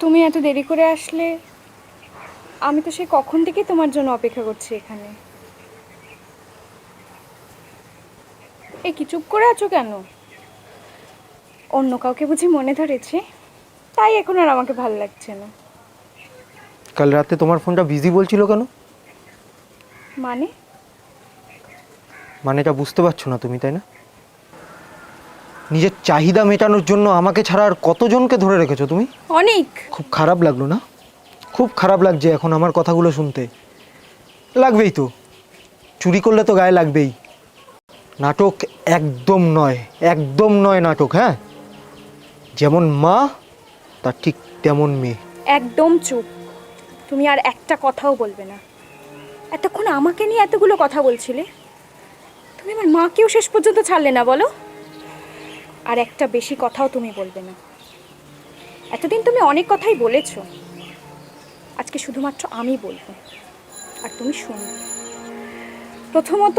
তুমি এত দেরি করে আসলে, আমি তো সে কখন থেকে তোমার জন্য অপেক্ষা করছি এখানে। এই কি, চুপ করে আছো কেন? অন্য কাউকে বুঝি মনে ধরেছে? তাই এখন আর আমাকে ভালো লাগছে না। কাল রাতে তোমার ফোনটা বিজি বলছিল কেন? মানে? মানেটা বুঝতে পারছ না তুমি তাই না? নিজের চাহিদা মেটানোর জন্য আমাকে ছাড়া আর কতজনকে ধরে রেখেছো তুমি? অনেক। খুব খারাপ লাগল না? খুব খারাপ লাগছে এখন আমার কথাগুলো শুনতে। লাগবেই তো। চুরি করলে তো গায়ে লাগবেই। নাটক একদম নয় একদম নয় নাটক হ্যাঁ? যেমন মা, তার ঠিক তেমন মেয়ে। একদম চুপ। তুমি আর একটা কথাও বলবে না। এতক্ষণ আমাকে নিয়ে এতগুলো কথা বলছিলে। তুমি আমার মাকেও শেষ পর্যন্ত ছাড়লে না, বলো? আর একটা বেশি কথাও তুমি বলবে না। এতদিন তুমি অনেক কথাই বলেছ। আজকে শুধুমাত্র আমি বলব। আর তুমি শুনবে। প্রথমত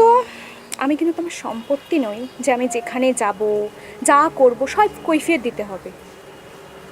আমি কিন্তু তোমার সম্পত্তি নই যে আমি যেখানে যাব, যা করব, সব কৈফিয়ত দিতে হবে।